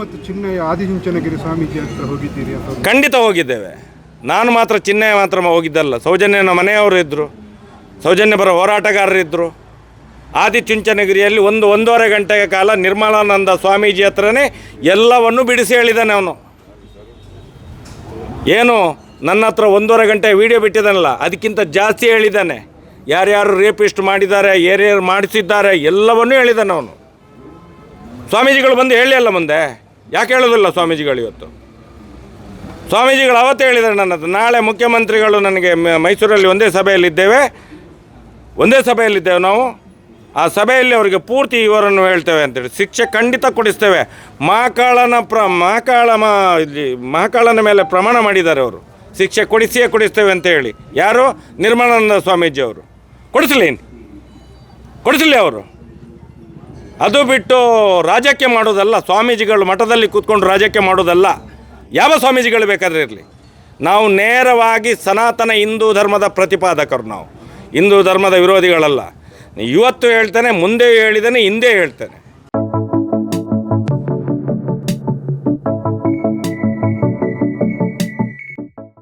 ಮತ್ತು ಚಿನ್ನಯ್ಯ ಆದಿಚುಂಚನಗಿರಿ ಸ್ವಾಮೀಜಿ ಹತ್ರ ಹೋಗಿದ್ದೀರಿ ಖಂಡಿತ ಹೋಗಿದ್ದೇವೆ. ನಾನು ಮಾತ್ರ ಚಿನ್ನಯ್ಯ ಮಾತ್ರ ಹೋಗಿದ್ದಲ್ಲ. ಸೌಜನ್ಯನ ಮನೆಯವರು ಇದ್ದರು ಸೌಜನ್ಯ ಬರೋ ಹೋರಾಟಗಾರರಿದ್ದರು ಆದಿಚುಂಚನಗಿರಿಯಲ್ಲಿ ಒಂದು ಒಂದೂವರೆ ಗಂಟೆಯ ಕಾಲ ನಿರ್ಮಲಾನಂದ ಸ್ವಾಮೀಜಿ ಹತ್ರನೇ ಎಲ್ಲವನ್ನು ಬಿಡಿಸಿ ಹೇಳಿದ್ದಾನೆ ಅವನು. ಏನು? ನನ್ನ ಹತ್ರ ಒಂದೂವರೆ ಗಂಟೆ ವಿಡಿಯೋ ಬಿಟ್ಟಿದ್ದಾನಲ್ಲ, ಅದಕ್ಕಿಂತ ಜಾಸ್ತಿ ಹೇಳಿದ್ದಾನೆ. ಯಾರ್ಯಾರು ರೇಪಿಸ್ಟ್ ಮಾಡಿದ್ದಾರೆ ಯಾರ್ಯಾರು ಮಾಡಿಸಿದ್ದಾರೆ, ಎಲ್ಲವನ್ನೂ ಹೇಳಿದ್ದಾನೆ ಅವನು. ಸ್ವಾಮೀಜಿಗಳು ಬಂದು ಹೇಳಿ ಅಲ್ಲ ಮುಂದೆ. ಯಾಕೆ ಹೇಳೋದಿಲ್ಲ ಸ್ವಾಮೀಜಿಗಳು ಇವತ್ತು? ಸ್ವಾಮೀಜಿಗಳು ಅವತ್ತು ಹೇಳಿದ್ದಾರೆ ನನ್ನ ನಾಳೆ ಮುಖ್ಯಮಂತ್ರಿಗಳು ನನಗೆ ಮೈಸೂರಲ್ಲಿ ಒಂದೇ ಸಭೆಯಲ್ಲಿದ್ದೇವೆ. ಒಂದೇ ಸಭೆಯಲ್ಲಿದ್ದೇವೆ ನಾವು. ಆ ಸಭೆಯಲ್ಲಿ ಅವರಿಗೆ ಪೂರ್ತಿ ಇವರನ್ನು ಹೇಳ್ತೇವೆ ಅಂತೇಳಿ. ಶಿಕ್ಷೆ ಖಂಡಿತ ಕೊಡಿಸ್ತೇವೆ. ಮಹಾಕಾಳನ ಪ್ರ, ಮಹಾಕಾಳ ಮಹಾಕಾಳನ ಮೇಲೆ ಪ್ರಮಾಣ ಮಾಡಿದ್ದಾರೆ ಅವರು. ಶಿಕ್ಷೆ ಕೊಡಿಸಿಯೇ ಕೊಡಿಸ್ತೇವೆ ಅಂತ ಹೇಳಿ ಯಾರು? ನಿರ್ಮಲಾನಂದ ಸ್ವಾಮೀಜಿ ಅವರು. ಕೊಡಿಸಲಿ ಕೊಡಿಸಲಿ ಅವರು. ಅದು ಬಿಟ್ಟು ರಾಜಕೀಯ ಮಾಡೋದಲ್ಲ, ಸ್ವಾಮೀಜಿಗಳು ಮಠದಲ್ಲಿ ಕೂತ್ಕೊಂಡು ರಾಜಕೀಯ ಮಾಡೋದಲ್ಲ. ಯಾವ ಸ್ವಾಮೀಜಿಗಳು ಬೇಕಾದರೆ ಇರಲಿ? ನಾವು ನೇರವಾಗಿ ಸನಾತನ ಹಿಂದೂ ಧರ್ಮದ ಪ್ರತಿಪಾದಕರು ನಾವು. ಹಿಂದೂ ಧರ್ಮದ ವಿರೋಧಿಗಳಲ್ಲ. ಇವತ್ತು ಹೇಳ್ತೇನೆ, ಮುಂದೆ ಹೇಳಿದ್ದೇನೆ, ಹಿಂದೆ ಹೇಳ್ತೇನೆ.